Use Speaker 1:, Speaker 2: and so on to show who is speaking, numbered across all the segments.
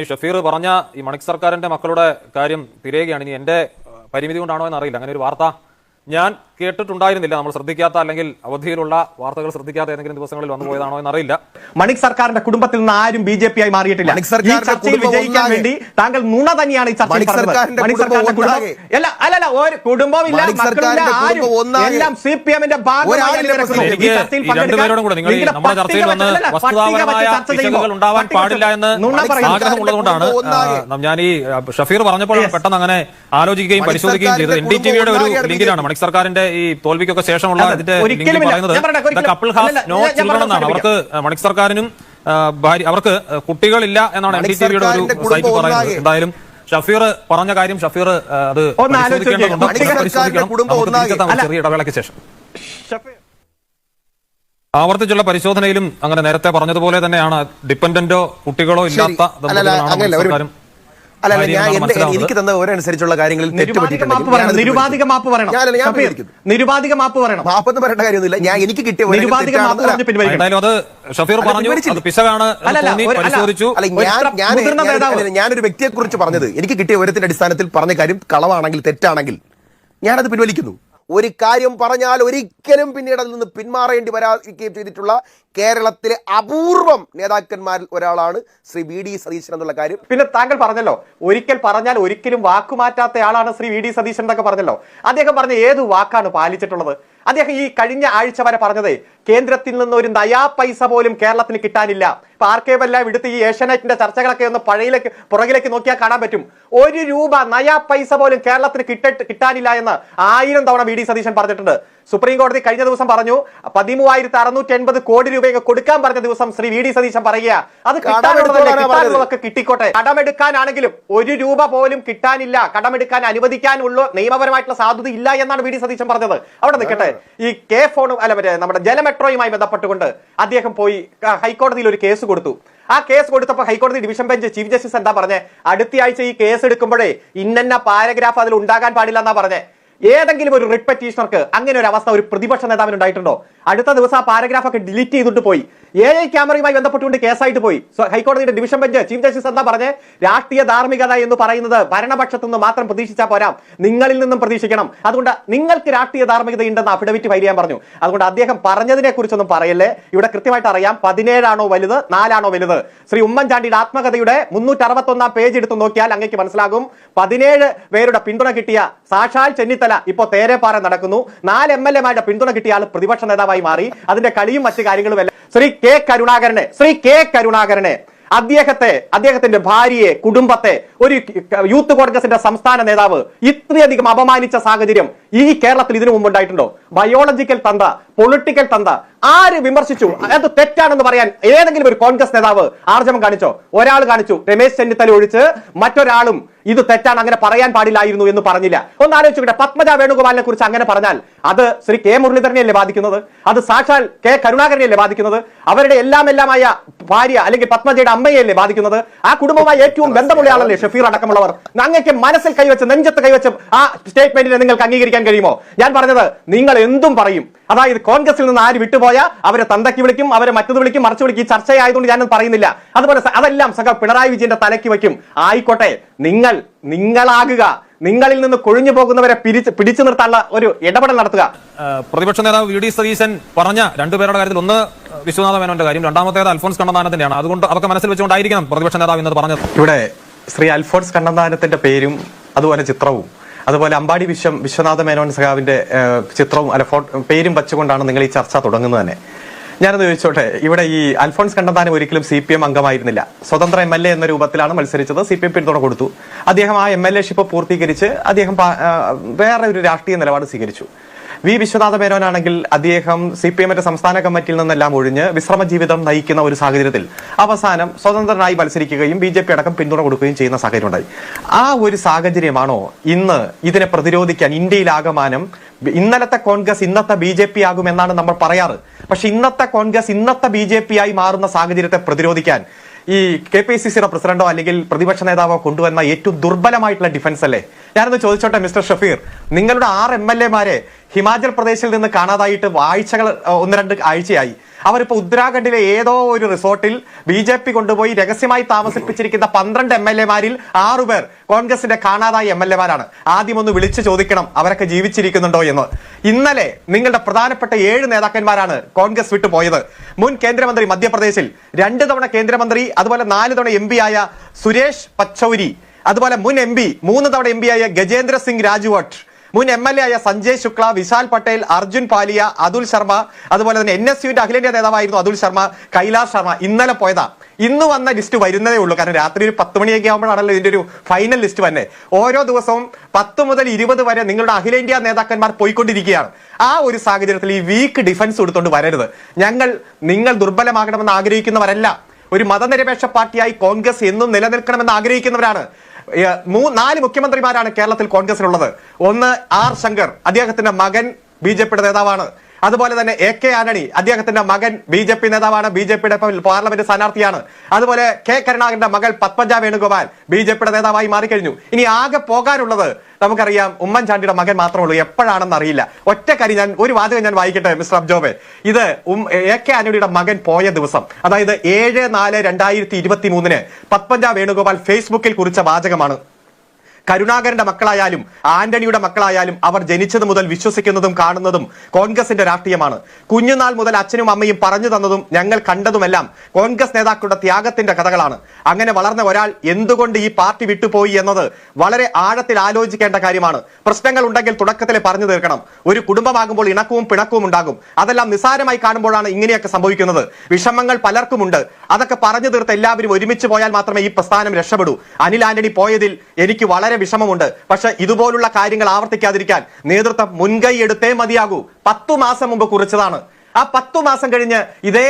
Speaker 1: ഈ ഷഫീർ പറഞ്ഞ ഈ മണിക് സർക്കാരിന്റെ മക്കളുടെ കാര്യം തിരയുകയാണ്. ഇനി ഏഹ്, പരിമിതി കൊണ്ടാണോ എന്നറിയില്ല. അങ്ങനെ ഒരു വാർത്ത ഞാൻ കേട്ടിട്ടുണ്ടായിരുന്നില്ല. നമ്മൾ ശ്രദ്ധിക്കാത്ത അല്ലെങ്കിൽ അവധിയിലുള്ള വാർത്തകൾ ശ്രദ്ധിക്കാത്ത ഏതെങ്കിലും ദിവസങ്ങളിൽ വന്നു പോയതാണോ എന്നറിയില്ല.
Speaker 2: മണിക് സർക്കാരിന്റെ കുടുംബത്തിൽ നിന്ന് ആരും ബി ജെ പി ആയി മാറിയിട്ടില്ല ഈ ചർച്ചയിൽ വിജയിക്കാൻ വേണ്ടി താങ്കൾ നുണ തന്നെയാണ് ഈ ചർച്ചയിൽ
Speaker 3: മണിക്
Speaker 2: പറഞ്ഞത്.
Speaker 3: സർക്കാരിന്റെ
Speaker 2: മണിക്
Speaker 3: കുടുംബം
Speaker 2: സർക്കാരിന്റെ കുടുംബം
Speaker 3: ഒന്നാകെ.
Speaker 2: അല്ല അല്ലല്ല ഒരു മക്കളില്ല ആരും.
Speaker 3: കുടുംബം.
Speaker 2: എല്ലാം സി പി എമ്മിന്റെ
Speaker 1: ഉണ്ടാവാൻ പാടില്ല എന്ന് ആഗ്രഹമുള്ളതുകൊണ്ടാണ് ഞാൻ ഈ ഷഫീർ പറഞ്ഞപ്പോൾ പെട്ടെന്ന് അങ്ങനെ ആലോചിക്കുകയും പരിശോധിക്കുകയും ചെയ്തത്. എൻ ഡി ടി വിയുടെ ഒരു ലിങ്കിലാണ് മണിക് സർക്കാരിന്റെ ഈ തോൽവിക്കൊക്കെ ശേഷമുള്ള ഇതിന്റെ പറയുന്നത് കപ്പിൾ ഹാസ് നോ ചിൽഡ്രൻ എന്നാണ് അവർക്ക് മണിക് സർക്കാരിനും ഭാര്യ അവർക്ക് കുട്ടികളില്ല എന്നാണ് എൻ ഡി ടി വിയുടെ ഒരു സൈറ്റ് പറയുന്നത്. എന്തായാലും ഷഫീർ പറഞ്ഞ കാര്യം ഷഫീർ അത് പരിശോധിക്കേണ്ടതുണ്ട്. ചെറിയ ഇടവേളയ്ക്ക് ശേഷം. ആവർത്തിച്ചുള്ള പരിശോധനയിലും അങ്ങനെ നേരത്തെ പറഞ്ഞതുപോലെ തന്നെയാണ് ഡിപ്പെൻഡന്റോ കുട്ടികളോ ഇല്ലാത്ത ദമ്പതികളാണ് സർക്കാരും ഭാര്യയും
Speaker 3: ഞാൻ. എനിക്ക് തന്ന ഓരനുസരിച്ചുള്ള കാര്യങ്ങളിൽ തെറ്റ്
Speaker 2: നിരുപാധിക മാപ്പ് പറയണം നിരുപാധിക മാപ്പ് പറയണം.
Speaker 3: ഞാൻ മാപ്പൊന്നും പറയേണ്ട കാര്യമൊന്നുമില്ല. എനിക്ക് കിട്ടിയ
Speaker 2: നിരുപാധിക മാപ്പ് പറഞ്ഞ് പിൻവലിക്കണം
Speaker 3: അല്ല.
Speaker 2: അല്ല,
Speaker 3: ഞാനൊരു വ്യക്തിയെ കുറിച്ച് പറഞ്ഞത് എനിക്ക് കിട്ടിയ വിവരത്തിന്റെ അടിസ്ഥാനത്തിൽ പറഞ്ഞ കാര്യം കളവാണെങ്കിൽ തെറ്റാണെങ്കിൽ ഞാനത് പിൻവലിക്കുന്നു. ഒരു കാര്യം പറഞ്ഞാൽ ഒരിക്കലും പിന്നീട് അതിൽ നിന്ന് പിന്മാറേണ്ടി വരാതിരിക്കുകയും ചെയ്തിട്ടുള്ള കേരളത്തിലെ അപൂർവം നേതാക്കന്മാരിൽ ഒരാളാണ് ശ്രീ വി ഡി സതീശൻ എന്നുള്ള കാര്യം.
Speaker 2: പിന്നെ താങ്കൾ പറഞ്ഞല്ലോ ഒരിക്കൽ പറഞ്ഞാൽ ഒരിക്കലും വാക്കുമാറ്റാത്ത ആളാണ് ശ്രീ വി ഡി സതീശൻ എന്നൊക്കെ പറഞ്ഞല്ലോ. അദ്ദേഹം പറഞ്ഞ ഏത് വാക്കാണ് പാലിച്ചിട്ടുള്ളത്? അദ്ദേഹം ഈ കഴിഞ്ഞ ആഴ്ച വരെ പറഞ്ഞതേ കേന്ദ്രത്തിൽ നിന്ന് ഒരു നയാ പൈസ പോലും കേരളത്തിന് കിട്ടാനില്ല. ഇപ്പൊ ആർക്കേവെല്ലാം എടുത്ത് ഈ ഏഷ്യാനെറ്റിന്റെ ചർച്ചകളൊക്കെ ഒന്ന് പഴയിലേക്ക് പുറകിലേക്ക് നോക്കിയാൽ കാണാൻ പറ്റും. ഒരു രൂപ നയാ പൈസ പോലും കേരളത്തിന് കിട്ടിട്ട് കിട്ടാനില്ല എന്ന് ആയിരം തവണ വി ഡി സതീശൻ പറഞ്ഞിട്ടുണ്ട്. സുപ്രീം കോടതി കഴിഞ്ഞ ദിവസം പറഞ്ഞു പതിമൂവായിരത്തി അറുന്നൂറ്റി എൺപത് കോടി രൂപയൊക്കെ കൊടുക്കാൻ പറഞ്ഞ ദിവസം ശ്രീ വി ഡി സതീശൻ പറയുക അത് കിട്ടാനുള്ളതൊക്കെ കിട്ടിക്കോട്ടെ. കടമെടുക്കാനാണെങ്കിലും ഒരു രൂപ പോലും കിട്ടാനില്ല. കടമെടുക്കാൻ അനുവദിക്കാനുള്ള നിയമപരമായിട്ടുള്ള സാധ്യത ഇല്ല എന്നാണ് വി ഡി സതീശൻ പറഞ്ഞത്. അവിടെ നിൽക്കട്ടെ. ഈ കെ ഫോണും അല്ല മറ്റേ നമ്മുടെ ജലമെട്രോയുമായി ബന്ധപ്പെട്ടുകൊണ്ട് അദ്ദേഹം പോയി ഹൈക്കോടതിയിൽ ഒരു കേസ് കൊടുത്തു. ആ കേസ് കൊടുത്തപ്പോൾ ഹൈക്കോടതി ഡിവിഷൻ ബെഞ്ച് ചീഫ് ജസ്റ്റിസ് എന്താ പറഞ്ഞേ? അടുത്തയാഴ്ച ഈ കേസ് എടുക്കുമ്പോഴേ ഇന്നന്ന പാരഗ്രാഫ് അതിൽ ഉണ്ടാകാൻ പാടില്ല എന്നാ പറഞ്ഞേ. ഏതെങ്കിലും ഒരു റിപ്പറ്റീഷണർക്ക് പെറ്റീഷണർക്ക് അങ്ങനെ ഒരു അവസ്ഥ ഒരു പ്രതിപക്ഷ നേതാവിന് ഉണ്ടായിട്ടുണ്ടോ? അടുത്ത ദിവസം ആ പാരഗ്രാഫ് ഒക്കെ ഡിലീറ്റ് ചെയ്തിട്ട് പോയി. എ ഐ ക്യാമറയുമായി ബന്ധപ്പെട്ടുകൊണ്ട് കേസായിട്ട് പോയി. ഹൈക്കോടതിയുടെ ഡിവിഷൻ ബെഞ്ച് ചീഫ് ജസ്റ്റിസ് എന്താ പറഞ്ഞ്? രാഷ്ട്രീയ ധാർമ്മികത എന്ന് പറയുന്നത് ഭരണപക്ഷത്തു നിന്ന് മാത്രം പ്രതീക്ഷിച്ചാൽ പോരാ. നിങ്ങളിൽ നിന്നും പ്രതീക്ഷിക്കണം. അതുകൊണ്ട് നിങ്ങൾക്ക് രാഷ്ട്രീയ ധാർമ്മികത ഉണ്ടെന്ന് അഫിഡവിറ്റ് ഫയൽ ചെയ്യാൻ പറഞ്ഞു. അതുകൊണ്ട് അദ്ദേഹം പറഞ്ഞതിനെ കുറിച്ചൊന്നും പറയല്ലേ? ഇവിടെ കൃത്യമായിട്ട് അറിയാം പതിനേഴാണോ വലുത് നാലാണോ വലുത്? ശ്രീ ഉമ്മൻചാണ്ടിയുടെ ആത്മകഥയുടെ മുന്നൂറ്റി അറുപത്തൊന്നാം പേജ് എടുത്ത് നോക്കിയാൽ അങ്ങേക്ക് മനസ്സിലാകും. പതിനേഴ് പേരുടെ പിന്തുണ കിട്ടിയ സാക്ഷാൽ ചെന്നിത്തല ഇപ്പോൾ തേരെപ്പാറ നടക്കുന്നു. നാല് എം എൽ എമാരുടെ പിന്തുണ കിട്ടിയ ആൾ പ്രതിപക്ഷ നേതാവായി മാറി. അതിന്റെ കളിയും മറ്റു കാര്യങ്ങളും ശ്രീ കെ കരുണാകരനെ ശ്രീ കെ കരുണാകരനെ അദ്ദേഹത്തെ അദ്ദേഹത്തിന്റെ ഭാര്യയെ കുടുംബത്തെ ഒരു യൂത്ത് കോൺഗ്രസിന്റെ സംസ്ഥാന നേതാവ് ഇത്രയധികം അപമാനിച്ച സാഹചര്യം ഈ കേരളത്തിൽ ഇതിനു മുമ്പ് ഉണ്ടായിട്ടുണ്ടോ ബയോളജിക്കൽ തന്ത പൊളിറ്റിക്കൽ തന്ത ആര് വിമർശിച്ചു? അത് തെറ്റാണെന്ന് പറയാൻ ഏതെങ്കിലും ഒരു കോൺഗ്രസ് നേതാവ് ആർജവം കാണിച്ചോ? ഒരാൾ കാണിച്ചു. രമേശ് ചെന്നിത്തല ഒഴിച്ച് മറ്റൊരാളും ഇത് തെറ്റാണ് അങ്ങനെ പറയാൻ പാടില്ലായിരുന്നു എന്ന് പറഞ്ഞില്ല. ഒന്ന് ആലോചിച്ചുകൂടെ പത്മജ വേണുഗോപാലിനെ കുറിച്ച് അങ്ങനെ പറഞ്ഞാൽ അത് ശ്രീ കെ മുരളീധരനെയല്ലേ ബാധിക്കുന്നത്? അത് സാക്ഷാൽ കെ കരുണാകരനെയല്ലേ ബാധിക്കുന്നത്? അവരുടെ എല്ലാം എല്ലാമായ ഭാര്യ അല്ലെങ്കിൽ പത്മജയുടെ അമ്മയല്ലേ ബാധിക്കുന്നത്? ആ കുടുംബമായി ഏറ്റവും ബന്ധമുള്ള ആളല്ലേ ഷഫീർ അടക്കമുള്ളവർ? അങ്ങക്ക് മനസ്സിൽ കൈവച്ച് നെഞ്ചത്ത് കൈവച്ച് ആ സ്റ്റേറ്റ്മെന്റിനെ നിങ്ങൾക്ക് അംഗീകരിക്കാൻ കഴിയുമോ? ഞാൻ പറഞ്ഞത് നിങ്ങൾ എന്തും പറയും. അതായത് കോൺഗ്രസിൽ നിന്ന് ആര് വിട്ടുപോയ അവരെ തന്തയ്ക്ക് വിളിക്കും അവരെ മറ്റത് വിളിക്കും മറിച്ച് വിളിക്കും. ഈ ചർച്ചയായതുകൊണ്ട് ഞാനത് പറയുന്നില്ല. അതുപോലെ അതെല്ലാം സഖ പിണറായി വിജയന്റെ തലയ്ക്ക് വയ്ക്കും. ആയിക്കോട്ടെ നിങ്ങൾ നിങ്ങളാകുക. നിങ്ങളിൽ നിന്ന് കൊഴിഞ്ഞു പോകുന്നവരെ പിരിച്ച് പിടിച്ചു നിർത്താനുള്ള ഒരു ഇടപെടൽ നടത്തുക.
Speaker 1: പ്രതിപക്ഷ നേതാവ് വി ഡി സതീശൻ പറഞ്ഞ രണ്ടുപേരുടെ കാര്യത്തിൽ ഒന്ന് വിശ്വനാഥ മേനോന്റെ കാര്യം രണ്ടാമത്തേത് അൽഫോൺസ് കണ്ണന്താനത്തിന്റെയാണ്. അതുകൊണ്ട് അതൊക്കെ മനസ്സിൽ വെച്ചുകൊണ്ടായിരിക്കണം പ്രതിപക്ഷ നേതാവ് ഇന്നത് പറഞ്ഞത്.
Speaker 2: ഇവിടെ ശ്രീ അൽഫോൺസ് കണ്ണന്താനത്തിന്റെ പേരും അതുപോലെ ചിത്രവും. അതുപോലെ അമ്പാടി വിശ്വം വിശ്വനാഥ മേനോൻ സഖാവിന്റെ ചിത്രവും അല്ല പേരും വച്ചുകൊണ്ടാണ് നിങ്ങൾ ഈ ചർച്ച തുടങ്ങുന്നത് തന്നെ. ഞാനത് ചോദിച്ചോട്ടെ ഇവിടെ ഈ അൽഫോൺസ് കണ്ണന്താനം ഒരിക്കലും സി പി എം അംഗമായിരുന്നില്ല. സ്വതന്ത്ര എം എൽ എ എന്ന രൂപത്തിലാണ് മത്സരിച്ചത് സി പി എം പിന്തുണ കൊടുത്തു. അദ്ദേഹം ആ എം എൽ എ ഷിപ്പ് പൂർത്തീകരിച്ച് അദ്ദേഹം വേറെ ഒരു രാഷ്ട്രീയ നിലപാട് സ്വീകരിച്ചു. വി വിശ്വനാഥ മേനോനാണെങ്കിൽ അദ്ദേഹം സി പി എമ്മിന്റെ സംസ്ഥാന കമ്മിറ്റിയിൽ നിന്നെല്ലാം ഒഴിഞ്ഞ് വിശ്രമ ജീവിതം നയിക്കുന്ന ഒരു സാഹചര്യത്തിൽ അവസാനം സ്വതന്ത്രനായി മത്സരിക്കുകയും ബി ജെ പി അടക്കം പിന്തുണ കൊടുക്കുകയും ചെയ്യുന്ന സാഹചര്യം ഉണ്ടായി ആ ഒരു സാഹചര്യമാണോ ഇന്ന് ഇതിനെ പ്രതിരോധിക്കാൻ ഇന്ത്യയിൽ ഇന്ത്യയിലാകമാനം ഇന്നലത്തെ കോൺഗ്രസ് ഇന്നത്തെ ബി ജെ പി ആകുമെന്നാണ് നമ്മൾ പറയാറ്. പക്ഷെ ഇന്നത്തെ കോൺഗ്രസ് ഇന്നത്തെ ബി ജെ പി ആയി മാറുന്ന സാഹചര്യത്തെ പ്രതിരോധിക്കാൻ ഈ കെ പി സി സിയുടെ പ്രസിഡന്റോ അല്ലെങ്കിൽ പ്രതിപക്ഷ നേതാവോ കൊണ്ടുവന്ന ഏറ്റവും ദുർബലമായിട്ടുള്ള ഡിഫൻസ് അല്ലേ ഞാനൊന്ന് ചോദിച്ചോട്ടെ മിസ്റ്റർ ഷഫീർ. നിങ്ങളുടെ ആറ് എം എൽ എമാരെ ഹിമാചൽ പ്രദേശിൽ നിന്ന് കാണാതായിട്ട് ആഴ്ചകൾ ഒന്ന് രണ്ട് ആഴ്ചയായി. അവരിപ്പോ ഉത്തരാഖണ്ഡിലെ ഏതോ ഒരു റിസോർട്ടിൽ ബി ജെ പി കൊണ്ടുപോയി രഹസ്യമായി താമസിപ്പിച്ചിരിക്കുന്ന പന്ത്രണ്ട് എം എൽ എമാരിൽ ആറുപേർ കോൺഗ്രസിന്റെ കാണാതായ എം എൽ എമാരാണ്. ആദ്യം ഒന്ന് വിളിച്ചു ചോദിക്കണം അവരൊക്കെ ജീവിച്ചിരിക്കുന്നുണ്ടോ എന്ന്. ഇന്നലെ നിങ്ങളുടെ പ്രധാനപ്പെട്ട ഏഴ് നേതാക്കന്മാരാണ് കോൺഗ്രസ് വിട്ടു പോയത്. മുൻ കേന്ദ്രമന്ത്രി മധ്യപ്രദേശിൽ രണ്ട് തവണ കേന്ദ്രമന്ത്രി അതുപോലെ നാല് തവണ എം ആയ സുരേഷ് പച്ചൌരി. അതുപോലെ മുൻ എം പി മൂന്ന് തവണ എം ആയ ഗജേന്ദ്ര സിംഗ് രാജ്വട്ട് മുൻ എം എൽ എ ആയ സഞ്ജയ് ശുക്ല വിശാൽ പട്ടേൽ അർജുൻ പാലിയ അതുൽ ശർമ്മ അതുപോലെ തന്നെ എൻ എസ് യുവിന്റെ അഖിലേന്ത്യാ നേതാവായിരുന്നു അതുൽ ശർമ്മ കൈലാഷ് ശർമ്മ. ഇന്നലെ പോയതാ. ഇന്ന് വന്ന ലിസ്റ്റ് വരുന്നതേ ഉള്ളൂ. കാരണം രാത്രി ഒരു പത്ത് മണിയൊക്കെ ആകുമ്പോഴാണല്ലോ ഇതിന്റെ ഒരു ഫൈനൽ ലിസ്റ്റ് തന്നെ ഓരോ ദിവസവും പത്ത് മുതൽ ഇരുപത് വരെ നിങ്ങളുടെ അഖിലേന്ത്യാ നേതാക്കന്മാർ പോയിക്കൊണ്ടിരിക്കുകയാണ്. ആ ഒരു സാഹചര്യത്തിൽ ഈ വീക്ക് ഡിഫൻസ് കൊടുത്തോണ്ട് വരരുത്. ഞങ്ങൾ നിങ്ങൾ ദുർബലമാകണമെന്ന് ആഗ്രഹിക്കുന്നവരല്ല. ഒരു മതനിരപേക്ഷ പാർട്ടിയായി കോൺഗ്രസ് എന്നും നിലനിൽക്കണമെന്ന് ആഗ്രഹിക്കുന്നവരാണ്. നാല് മുഖ്യമന്ത്രിമാരാണ് കേരളത്തിൽ കോൺഗ്രസിലുള്ളത്. ഒന്ന് ആർ ശങ്കർ അദ്ദേഹത്തിന്റെ മകൻ ബി ജെ പിയുടെ നേതാവാണ്. അതുപോലെ തന്നെ എ കെ ആന്റണി അദ്ദേഹത്തിന്റെ മകൻ ബി ജെ പി നേതാവാണ്. ബി ജെ പിയുടെ പാർലമെന്റ് സ്ഥാനാർത്ഥിയാണ്. അതുപോലെ കെ കരുണാകരന്റെ മകൾ പത്മജ വേണുഗോപാൽ ബി ജെ പിയുടെ നേതാവായി മാറിക്കഴിഞ്ഞു. ഇനി ആകെ പോകാനുള്ളത് നമുക്കറിയാം ഉമ്മൻചാണ്ടിയുടെ മകൻ മാത്രമേ ഉള്ളൂ എപ്പോഴാണെന്ന് അറിയില്ല. ഒറ്റ ഞാൻ ഒരു വാചകം ഞാൻ വായിക്കട്ടെ മിസ്റ്റർ അബ്ജോബെ? ഇത് എ കെ ആന്റണിയുടെ മകൻ പോയ ദിവസം അതായത് ഏഴ് നാല് രണ്ടായിരത്തി ഇരുപത്തി മൂന്നിന് പത്മജ വേണുഗോപാൽ ഫേസ്ബുക്കിൽ കുറിച്ച വാചകമാണ്. കരുണാകരന്റെ മക്കളായാലും ആന്റണിയുടെ മക്കളായാലും അവർ ജനിച്ചത് മുതൽ വിശ്വസിക്കുന്നതും കാണുന്നതും കോൺഗ്രസിന്റെ രാഷ്ട്രീയമാണ്. കുഞ്ഞുനാൾ മുതൽ അച്ഛനും അമ്മയും പറഞ്ഞു തന്നതും ഞങ്ങൾ കണ്ടതുമെല്ലാം കോൺഗ്രസ് നേതാക്കളുടെ ത്യാഗത്തിന്റെ കഥകളാണ്. അങ്ങനെ വളർന്ന ഒരാൾ എന്തുകൊണ്ട് ഈ പാർട്ടി വിട്ടുപോയി എന്നത് വളരെ ആഴത്തിൽ ആലോചിക്കേണ്ട കാര്യമാണ്. പ്രശ്നങ്ങൾ ഉണ്ടെങ്കിൽ തുടക്കത്തിൽ പറഞ്ഞു തീർക്കണം. ഒരു കുടുംബമാകുമ്പോൾ ഇണക്കവും പിണക്കവും ഉണ്ടാകും. അതെല്ലാം നിസാരമായി കാണുമ്പോഴാണ് ഇങ്ങനെയൊക്കെ സംഭവിക്കുന്നത്. വിഷമങ്ങൾ പലർക്കുമുണ്ട്. അതൊക്കെ പറഞ്ഞു തീർത്ത് എല്ലാവരും ഒരുമിച്ച് പോയാൽ മാത്രമേ ഈ പ്രസ്ഥാനം രക്ഷപ്പെടൂ. അനിൽ ആന്റണി പോയതിൽ എനിക്ക് വളരെ വിഷമമുണ്ട്. പക്ഷെ ഇതുപോലുള്ള കാര്യങ്ങൾ ആവർത്തിക്കാതിരിക്കാൻ നേതൃത്വം മുൻകൈ എടുത്തേ മതിയാകൂ. പത്തു മാസം മുമ്പ് കുറിച്ചതാണ്. ആ പത്തു മാസം കഴിഞ്ഞ് ഇതേ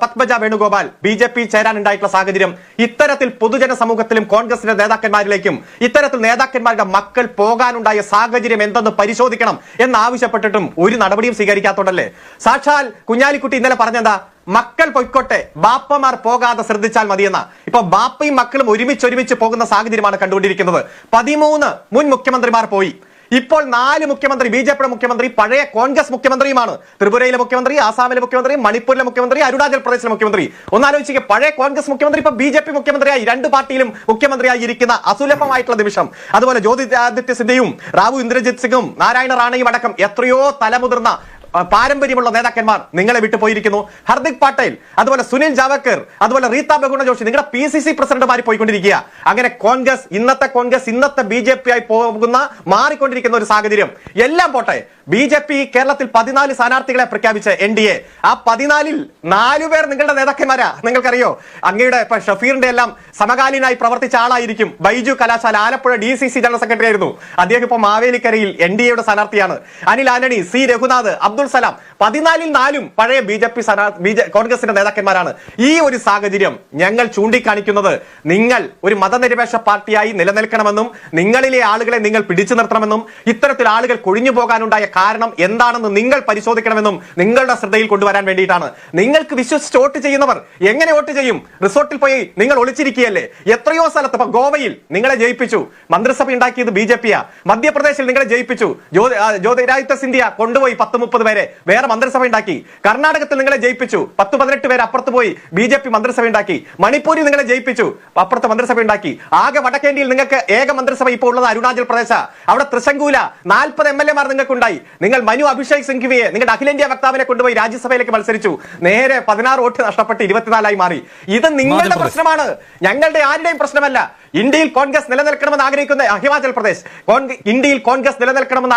Speaker 2: Padmaja Venugopal B J P ചേരാനുണ്ടായിട്ടുള്ള സാഹചര്യം ഇത്തരത്തിൽ പൊതുജന സമൂഹത്തിലും കോൺഗ്രസിന്റെ നേതാക്കന്മാരിലേക്കും ഇത്തരത്തിൽ നേതാക്കന്മാരുടെ മക്കൾ പോകാനുണ്ടായ സാഹചര്യം എന്തെന്ന് പരിശോധിക്കണം എന്നാവശ്യപ്പെട്ടിട്ടും ഒരു നടപടിയും സ്വീകരിക്കാത്തോണ്ടല്ലേ. സാക്ഷാൽ കുഞ്ഞാലിക്കുട്ടി ഇന്നലെ പറഞ്ഞെന്താ? മക്കൾ പൊയ്ക്കോട്ടെ ബാപ്പമാർ പോകാതെ ശ്രദ്ധിച്ചാൽ മതിയെന്ന. ഇപ്പൊ ബാപ്പയും മക്കളും ഒരുമിച്ച് ഒരുമിച്ച് പോകുന്ന സാഹചര്യമാണ് കണ്ടുകൊണ്ടിരിക്കുന്നത്. പതിമൂന്ന് മുൻ മുഖ്യമന്ത്രിമാർ പോയി. ഇപ്പോൾ നാല് മുഖ്യമന്ത്രി ബി ജെ പിയുടെ മുഖ്യമന്ത്രി പഴയ കോൺഗ്രസ് മുഖ്യമന്ത്രിയുമാണ്. ത്രിപുരയിലെ മുഖ്യമന്ത്രി ആസാമിലെ മുഖ്യമന്ത്രി മണിപ്പൂരിലെ മുഖ്യമന്ത്രി അരുണാചൽ പ്രദേശിലെ മുഖ്യമന്ത്രി. ഒന്നാലോചിക്കുക പഴയ കോൺഗ്രസ് മുഖ്യമന്ത്രി ഇപ്പൊ ബി ജെ പി മുഖ്യമന്ത്രിയായി രണ്ട് പാർട്ടിയിലും മുഖ്യമന്ത്രിയായി ഇരിക്കുന്ന അസുലഭമായിട്ടുള്ള നിമിഷം. അതുപോലെ ജ്യോതിരാദിത്യ സിന്ധ്യയും റാവു ഇന്ദ്രജിത് സിംഗും നാരായണ റാണയും അടക്കം എത്രയോ തലമുതിർന്ന പാരമ്പര്യമുള്ള നേതാക്കന്മാർ നിങ്ങളെ വിട്ടു പോയിരിക്കുന്നു. ഹർദിക് പട്ടേൽ അതുപോലെ സുനിൽ ജാവക്കർ അതുപോലെ റീത്ത ബഹുണ ജോഷി നിങ്ങളുടെ പി സി സി പ്രസിഡന്റുമാരി പോയിക്കൊണ്ടിരിക്കുക. അങ്ങനെ കോൺഗ്രസ് ഇന്നത്തെ കോൺഗ്രസ് ഇന്നത്തെ ബി ജെ പി ആയി പോകുന്ന മാറിക്കൊണ്ടിരിക്കുന്ന ഒരു സാഹചര്യം. എല്ലാം പോട്ടെ ബി ജെ പി കേരളത്തിൽ പതിനാല് സ്ഥാനാർത്ഥികളെ പ്രഖ്യാപിച്ച എൻ ഡി എ ആ പതിനാലിൽ നാലുപേർ നിങ്ങളുടെ നേതാക്കന്മാരാ. നിങ്ങൾക്കറിയോ? അങ്ങയുടെ ഇപ്പൊ ഷഫീറിന്റെ എല്ലാം സമകാലീനായി പ്രവർത്തിച്ച ആളായിരിക്കും Baiju Kalasala Alappuzha D C C general secretary ആയിരുന്നു. അദ്ദേഹം ഇപ്പൊ മാവേലിക്കരയിൽ എൻ ഡി എയുടെ സ്ഥാനാർത്ഥിയാണ്. അനിൽ ആന്റണി സി രഘുനാഥ് അബ്ദുൾ സലാം. പതിനാലിൽ നാലും പഴയ ബി ജെ പി ജെ കോൺഗ്രസിന്റെ നേതാക്കന്മാരാണ്. ഈ ഒരു സാഹചര്യം ഞങ്ങൾ ചൂണ്ടിക്കാണിക്കുന്നത് നിങ്ങൾ ഒരു മതനിരപേക്ഷ പാർട്ടിയായി നിലനിൽക്കണമെന്നും നിങ്ങളിലെ ആളുകളെ നിങ്ങൾ പിടിച്ചു നിർത്തണമെന്നും ഇത്തരത്തിൽ ആളുകൾ കൊഴിഞ്ഞു പോകാനുണ്ടായ കാരണം എന്താണെന്ന് നിങ്ങൾ പരിശോധിക്കണമെന്നും നിങ്ങളുടെ ശ്രദ്ധയിൽ കൊണ്ടുവരാൻ വേണ്ടിയിട്ടാണ്. നിങ്ങൾക്ക് വിശ്വസിച്ച് വോട്ട് ചെയ്യുന്നവർ എങ്ങനെ വോട്ട് ചെയ്യും? റിസോർട്ടിൽ പോയി നിങ്ങൾ ഒളിച്ചിരിക്കുകയല്ലേ? എത്രയോ സ്ഥലത്ത് ഇപ്പൊ ഗോവയിൽ നിങ്ങളെ ജയിപ്പിച്ചു. മന്ത്രിസഭ ഉണ്ടാക്കിയത് ബി ജെ പിയാ മധ്യപ്രദേശിൽ നിങ്ങളെ ജയിപ്പിച്ചു. ജ്യോതിരാദിത്യ സിന്ധ്യ കൊണ്ടുപോയി പത്ത് മുപ്പത് പേരെ വേറെ മന്ത്രിസഭ ഉണ്ടാക്കി. കർണാടകത്തിൽ നിങ്ങളെ ജയിപ്പിച്ചു. പത്ത് പതിനെട്ട് പേര് അപ്പുറത്ത് പോയി ബി ജെ പി മന്ത്രിസഭ ഉണ്ടാക്കി. മണിപ്പൂരിൽ നിങ്ങളെ ജയിപ്പിച്ചു. അപ്പുറത്ത് മന്ത്രിസഭ ഉണ്ടാക്കി. ആകെ വടക്കേന്ത്യയിൽ നിങ്ങൾക്ക് ഏക മന്ത്രിസഭ ഇപ്പോൾ ഉള്ളത് അരുണാചൽ പ്രദേശ. അവിടെ തൃശങ്കൂല നാൽപ്പത് എം എൽ എമാർ നിങ്ങൾക്കുണ്ടായി. നിങ്ങൾ മനു അഭിഷേക് സിംഘ്വിയെ നിങ്ങളുടെ അഖിലേന്ത്യാ വക്താവിനെ കൊണ്ടുപോയി രാജ്യസഭയിലേക്ക് മത്സരിച്ചു. നേരെ പതിനാറ് വോട്ട് നഷ്ടപ്പെട്ട് ഇരുപത്തിനാലായി മാറി. ഇത് നിങ്ങളുടെ പ്രശ്നമാണ്. ഞങ്ങളുടെ ആരുടെയും പ്രശ്നമല്ല. ഇന്ത്യയിൽ കോൺഗ്രസ് നിലനിൽക്കണമെന്ന് ആഗ്രഹിക്കുന്ന ഹിമാചൽ പ്രദേശ് ഇന്ത്യയിൽ കോൺഗ്രസ് നിലനിൽക്കണമെന്ന്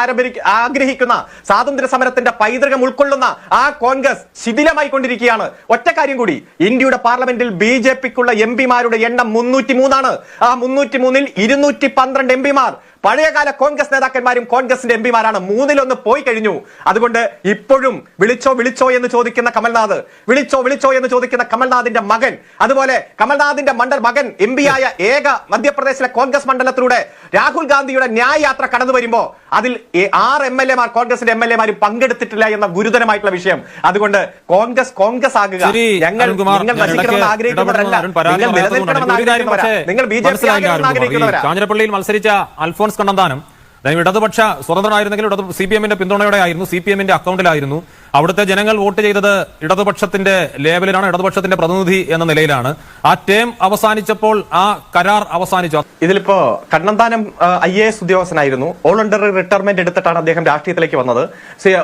Speaker 2: ആഗ്രഹിക്കുന്ന സ്വാതന്ത്ര്യ സമരത്തിന്റെ പൈതൃകം ഉൾക്കൊള്ളുന്ന ആ കോൺഗ്രസ് ശിഥിലമായി കൊണ്ടിരിക്കുകയാണ്. ഒറ്റ കാര്യം കൂടി ഇന്ത്യയുടെ പാർലമെന്റിൽ ബി ജെ പിക്കുള്ള എം പിമാരുടെ എണ്ണം മുന്നൂറ്റി മൂന്നാണ് ആ മുന്നൂറ്റി മൂന്നിൽ ഇരുന്നൂറ്റി പന്ത്രണ്ട് എം പിമാർ പഴയകാല കോൺഗ്രസ് നേതാക്കന്മാരും കോൺഗ്രസിന്റെ എം പിമാരാണ് മൂന്നിലൊന്ന് പോയി കഴിഞ്ഞു. അതുകൊണ്ട് ഇപ്പോഴും വിളിച്ചോ വിളിച്ചോ എന്ന് ചോദിക്കുന്ന കമൽനാഥ് വിളിച്ചോ വിളിച്ചോ എന്ന് ചോദിക്കുന്ന കമൽനാഥിന്റെ മകൻ അതുപോലെ കമൽനാഥിന്റെ മണ്ഡൽ മകൻ എം ആയ ഏക മധ്യപ്രദേശിലെ കോൺഗ്രസ് മണ്ഡലത്തിലൂടെ രാഹുൽ ഗാന്ധിയുടെ ന്യായ യാത്ര കടന്നു വരുമ്പോ അതിൽ ആറ് എം എൽ എമാർ കോൺഗ്രസിന്റെ എം എൽ എമാരും പങ്കെടുത്തിട്ടില്ല എന്ന ഗുരുതരമായിട്ടുള്ള വിഷയം. അതുകൊണ്ട് കോൺഗ്രസ് കോൺഗ്രസ് ആകുക. ഞങ്ങൾ നിങ്ങൾ നശിക്കണമെന്ന് ആഗ്രഹിക്കുന്നവരല്ല. നിങ്ങൾ. നിലനിൽക്കണമെന്ന് ആഗ്രഹിക്കുന്നവരാ. നിങ്ങൾ ബി ജെ പി
Speaker 1: മനസ്സിലായില്ല
Speaker 2: ആകണമെന്ന്
Speaker 1: അരുൺകുമാർ. ഈ
Speaker 2: ആഗ്രഹിക്കുന്നവരാ
Speaker 1: കാഞ്ഞിരപ്പള്ളിയിൽ മത്സരിച്ച അൽഫോൺസ് കണ്ണന്താനം. അദ്ദേഹം ഇടതുപക്ഷ സ്വതന്ത്രനായിരുന്നെങ്കിൽ സി പി എമ്മിന്റെ പിന്തുണയോടെ ആയിരുന്നു സി പി എമ്മിന്റെ അക്കൗണ്ടിലായിരുന്നു. അവിടുത്തെ ജനങ്ങൾ വോട്ട് ചെയ്തത് ഇടതുപക്ഷത്തിന്റെ ലേബലിലാണ് ഇടതുപക്ഷത്തിന്റെ പ്രതിനിധി എന്ന നിലയിലാണ്. ആ ടേം അവസാനിച്ചപ്പോൾ ആ കരാർ അവസാനിച്ചു.
Speaker 2: ഇതിലിപ്പോ കണ്ണന്താനം ഐ എ എസ് ഉദ്യോഗസ്ഥനായിരുന്നു. ഓൾ അണ്ടർ റിട്ടയർമെന്റ് എടുത്തിട്ടാണ് അദ്ദേഹം രാഷ്ട്രീയത്തിലേക്ക് വന്നത്.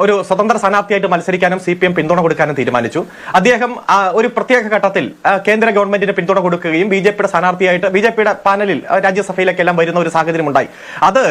Speaker 2: ഒരു സ്വതന്ത്ര സ്ഥാനാർത്ഥിയായിട്ട് മത്സരിക്കാനും സി പി എം പിന്തുണ കൊടുക്കാനും തീരുമാനിച്ചു. അദ്ദേഹം ഒരു പ്രത്യേക ഘട്ടത്തിൽ കേന്ദ്ര ഗവൺമെന്റിന് പിന്തുണ കൊടുക്കുകയും ബി ജെ പിയുടെ സ്ഥാനാർത്ഥിയായിട്ട് ബി ജെ പിയുടെ പാനലിൽ രാജ്യസഭയിലേക്ക് എല്ലാം വരുന്ന ഒരു സാഹചര്യം ഉണ്ടായി അത്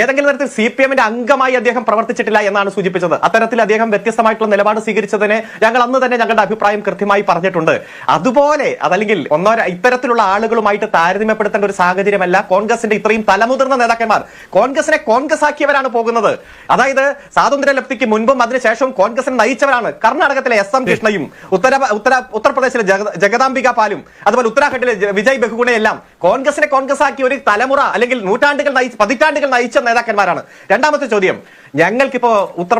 Speaker 2: ഏതെങ്കിലും തരത്തിൽ സി പി എമ്മിന്റെ അംഗമായി അദ്ദേഹം പ്രവർത്തിച്ചിട്ടില്ല എന്നാണ് സൂചിപ്പിച്ചത്. അത്തരത്തിൽ അദ്ദേഹം വ്യത്യസ്തമായിട്ടുള്ള നിലപാട് സ്വീകരിച്ചതിനെ ഞങ്ങൾ അന്ന് തന്നെ ഞങ്ങളുടെ അഭിപ്രായം കൃത്യമായി പറഞ്ഞിട്ടുണ്ട്. അതുപോലെ അതല്ലെങ്കിൽ ഒന്നോ ഇത്തരത്തിലുള്ള ആളുകളുമായിട്ട് താരതമ്യപ്പെടുത്തേണ്ട ഒരു സാഹചര്യമല്ല കോൺഗ്രസിന്റെ ഇത്രയും തലമുതിർന്ന നേതാക്കന്മാർ. കോൺഗ്രസിനെ കോൺഗ്രസ് ആക്കിയവരാണ് പോകുന്നത്. അതായത് സ്വാതന്ത്ര്യ ലബ്ധിക്ക് മുൻപും അതിനുശേഷവും കോൺഗ്രസിനെ നയിച്ചവരാണ് കർണാടകത്തിലെ എസ് എം കൃഷ്ണയും ഉത്തര ഉത്തര ഉത്തർപ്രദേശിലെ ജഗദാംബിക പാലും അതുപോലെ ഉത്തരാഖണ്ഡിലെ വിജയ് ബഹുഗുണയെല്ലാം കോൺഗ്രസിനെ കോൺഗ്രസ് ആക്കിയ ഒരു തലമുറ അല്ലെങ്കിൽ നൂറ്റാണ്ടുകൾ നയിച്ച പതിറ്റാണ്ടുകൾ നയിച്ച നേതാക്കന്മാരാണ്. രണ്ടാമത്തെ ചോദ്യം ഞങ്ങൾക്കിപ്പോ ഉത്തർ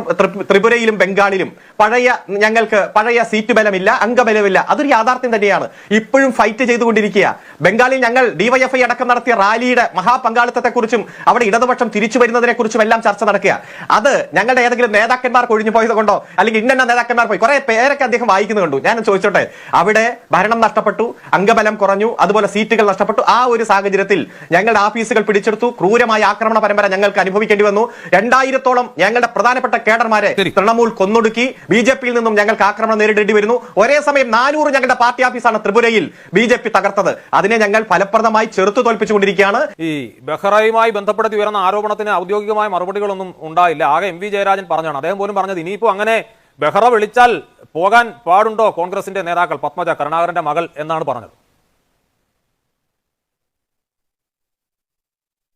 Speaker 2: ത്രിപുരയിലും ബംഗാളിലും പഴയ ഞങ്ങൾക്ക് പഴയ സീറ്റ് ബലമില്ല അംഗബലമില്ല അതൊരു യാഥാർത്ഥ്യം തന്നെയാണ്. ഇപ്പോഴും ഫൈറ്റ് ചെയ്തുകൊണ്ടിരിക്കുക. ബംഗാളിൽ ഞങ്ങൾ ഡിവൈഎഫ്ഐ അടക്കം നടത്തിയ റാലിയുടെ മഹാപങ്കാളിത്തത്തെക്കുറിച്ചും അവിടെ ഇടതുപക്ഷം തിരിച്ചു വരുന്നതിനെ കുറിച്ചും എല്ലാം ചർച്ച നടക്കുക. അത് ഞങ്ങളുടെ ഏതെങ്കിലും നേതാക്കന്മാർ കൊഴിഞ്ഞു പോയത് കൊണ്ടോ അല്ലെങ്കിൽ ഇന്ന നേതാക്കന്മാർ പോയി കുറെ പേരൊക്കെ അദ്ദേഹം വായിക്കുന്നു കണ്ടു. ഞാൻ ചോദിച്ചോട്ടെ അവിടെ ഭരണം നഷ്ടപ്പെട്ടു അംഗബലം കുറഞ്ഞു അതുപോലെ സീറ്റുകൾ നഷ്ടപ്പെട്ടു. ആ ഒരു സാഹചര്യത്തിൽ ഞങ്ങളുടെ ഓഫീസുകൾ പിടിച്ചെടുത്തു. ക്രൂരമായ ആക്രമണ പരമ്പര ഞങ്ങൾക്ക് അനുഭവിക്കേണ്ടി വന്നു. രണ്ടായിരത്തോളം ഞങ്ങളുടെ പ്രധാനപ്പെട്ട കേഡർമാരെ. തൃണമൂൽ കൊന്നൊടുക്കി ബി ജെ പിയിൽ നിന്നും ഞങ്ങൾക്ക് ആക്രമണം നേരിടേണ്ടി വരുന്നു. ഒരേ സമയം നാനൂറ് ഞങ്ങളുടെ പാർട്ടി ഓഫീസാണ് ത്രിപുരയിൽ ബി ജെ പി തകർത്തത്. അതിനെ ഞങ്ങൾ ഫലപ്രദമായി ചെറുത്തു തോൽപ്പിച്ചുകൊണ്ടിരിക്കുകയാണ്.
Speaker 1: ഈ ബെഹ്റയുമായി ബന്ധപ്പെടുത്തി ഉയർന്ന ആരോപണത്തിന് ഔദ്യോഗികമായ മറുപടികളൊന്നും ഉണ്ടായില്ല. ആകെ എം വി ജയരാജൻ പറഞ്ഞാണ് അദ്ദേഹം പോലും പറഞ്ഞത് ഇനിയിപ്പോ അങ്ങനെ ബെഹ്റ വിളിച്ചാൽ പോകാൻ പാടുണ്ടോ കോൺഗ്രസിന്റെ നേതാക്കൾ? പത്മജ കരുണാകരന്റെ മകൾ എന്നാണ് പറഞ്ഞത്.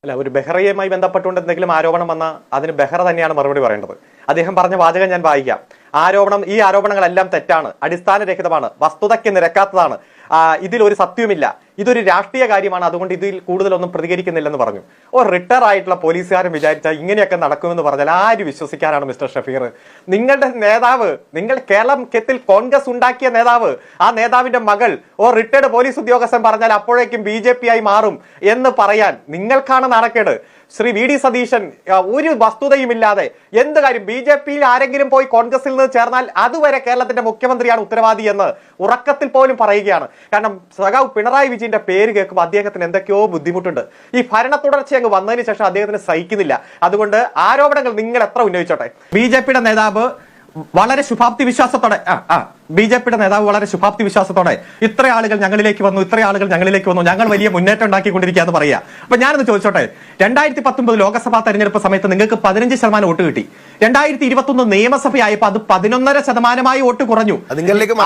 Speaker 2: അല്ല ഒരു ബെഹ്റയുമായി ബന്ധപ്പെട്ടുകൊണ്ട് എന്തെങ്കിലും ആരോപണം വന്നാൽ അതിന് ബെഹ്റ തന്നെയാണ് മറുപടി പറയേണ്ടത്. അദ്ദേഹം പറഞ്ഞ വാചകം ഞാൻ വായിക്കാം. ആരോപണം ഈ ആരോപണങ്ങളെല്ലാം തെറ്റാണ് അടിസ്ഥാനരഹിതമാണ് വസ്തുതയ്ക്ക് നിരക്കാത്തതാണ്. ഇതിൽ ഒരു സത്യവുമില്ല. ഇതൊരു രാഷ്ട്രീയ കാര്യമാണ്. അതുകൊണ്ട് ഇതിൽ കൂടുതലൊന്നും പ്രതികരിക്കുന്നില്ലെന്ന് പറഞ്ഞു. ഓ റിട്ടയർ ആയിട്ടുള്ള പോലീസുകാരൻ വിചാരിച്ചാൽ ഇങ്ങനെയൊക്കെ നടക്കുമെന്ന് പറഞ്ഞാൽ ആര് വിശ്വസിക്കാനാണ് മിസ്റ്റർ ഷഫീർ? നിങ്ങളുടെ നേതാവ് നിങ്ങൾ കേരളത്തിൽ കോൺഗ്രസ് ഉണ്ടാക്കിയ നേതാവ് ആ നേതാവിന്റെ മകൾ ഓ റിട്ടയർഡ് പോലീസ് ഉദ്യോഗസ്ഥൻ പറഞ്ഞാൽ അപ്പോഴേക്കും ബി ആയി മാറും എന്ന് പറയാൻ നിങ്ങൾക്കാണ് നാണക്കേട്. ശ്രീ വി ഡി സതീശൻ ഒരു ഒരു വസ്തുതയുമില്ലാതെ എന്ത് കാര്യം ബി ജെ പിയിൽ ആരെങ്കിലും പോയി കോൺഗ്രസിൽ നിന്ന് ചേർന്നാൽ അതുവരെ കേരളത്തിന്റെ മുഖ്യമന്ത്രിയാണ് ഉത്തരവാദി എന്ന് ഉറക്കത്തിൽ പോലും പറയുകയാണ്. കാരണം സഖാവ് പിണറായി വിജയന്റെ പേര് കേൾക്കുമ്പോൾ അദ്ദേഹത്തിന് എന്തൊക്കെയോ ബുദ്ധിമുട്ടുണ്ട്. ഈ ഭരണ തുടർച്ച അങ്ങ് വന്നതിന് ശേഷം അദ്ദേഹത്തിന് സഹിക്കുന്നില്ല. അതുകൊണ്ട് ആരോപണങ്ങൾ നിങ്ങൾ എത്ര ഉന്നയിച്ചോട്ടെ? ബി നേതാവ് വളരെ ശുഭാപ്തി വിശ്വാസത്തോടെ ആ ആ ബി ജെ പിയുടെ നേതാവ് വളരെ ശുഭാപ്തി വിശ്വാസത്തോടെ ഇത്ര ആളുകൾ ഞങ്ങളിലേക്ക് വന്നു ഇത്ര ആളുകൾ ഞങ്ങളിലേക്ക് വന്നു ഞങ്ങൾ വലിയ മുന്നേറ്റം ഉണ്ടാക്കിക്കൊണ്ടിരിക്കുക എന്ന് പറയാ അപ്പൊ ഞാനൊന്ന് ചോദിച്ചോട്ടെ രണ്ടായിരത്തി പത്തൊമ്പത് ലോക്സഭാ തെരഞ്ഞെടുപ്പ് സമയത്ത് നിങ്ങൾക്ക് പതിനഞ്ച് ശതമാനം വോട്ട് കിട്ടി. രണ്ടായിരത്തി ഇരുപത്തി ഒന്ന് നിയമസഭയായപ്പോൾ അത് പതിനൊന്നര ശതമാനമായി വോട്ട് കുറഞ്ഞു.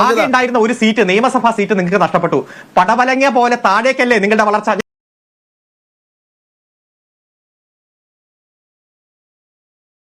Speaker 2: ആകെ ഉണ്ടായിരുന്ന ഒരു സീറ്റ് നിയമസഭാ സീറ്റ് നിങ്ങൾക്ക് നഷ്ടപ്പെട്ടു. പടവലങ്ങിയ പോലെ താഴേക്കല്ലേ നിങ്ങളുടെ വളർച്ച.